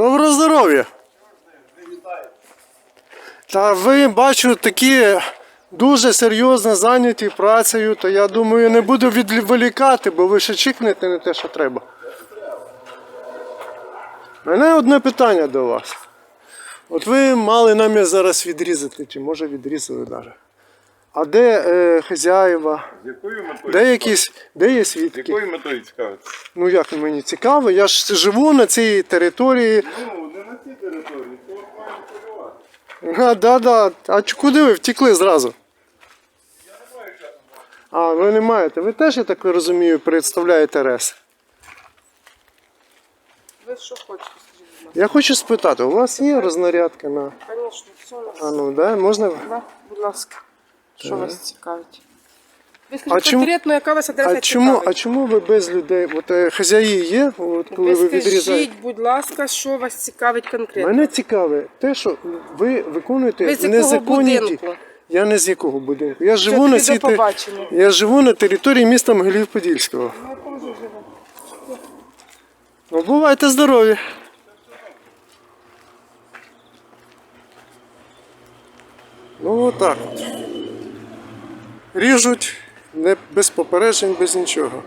Доброго здоров'я! Та ви бачу такі дуже серйозно зайняті працею, то я думаю, не буду відволікати, бо ви ще чікнете не те, що треба. Мене одне питання до вас. От ви мали намір зараз відрізати, чи може відрізали навіть. А де е, хазяїва? З якою метою? Де якісь, де є З свідки? якою метою цікавиться? Ну як мені цікаво, я ж живу на цій території. Ну, не на цій території, це от маємо полювати. А, да, да. А ч- куди ви втекли зразу? Я не маю часу. А, ви не маєте. Ви теж, я так розумію, представляєте РЕС. Ви що хочете, скажіть, будь ласка? Я хочу спитати, у вас є рознарядка на. Звісно, все у нас. А ну, да? Можна? Да, будь ласка. Що вас цікавить? Ви А чому- конкретно, яка вас адреса А чому, а цікавить? чому ви без людей? От е, хазяї є, от, коли ви ви відрізаєте? скажіть, будь ласка, що вас цікавить конкретно? Мене цікаве те, що ви виконуєте Ви з якого незаконні дії. будинку? Я не з якого будинку. Я живу на тоді цій до те- побачення. Я живу на території міста Могилів-Подільського. Ну. Ну, бувайте здорові. Ну отак. от. Ріжуть не без попереджень, без нічого.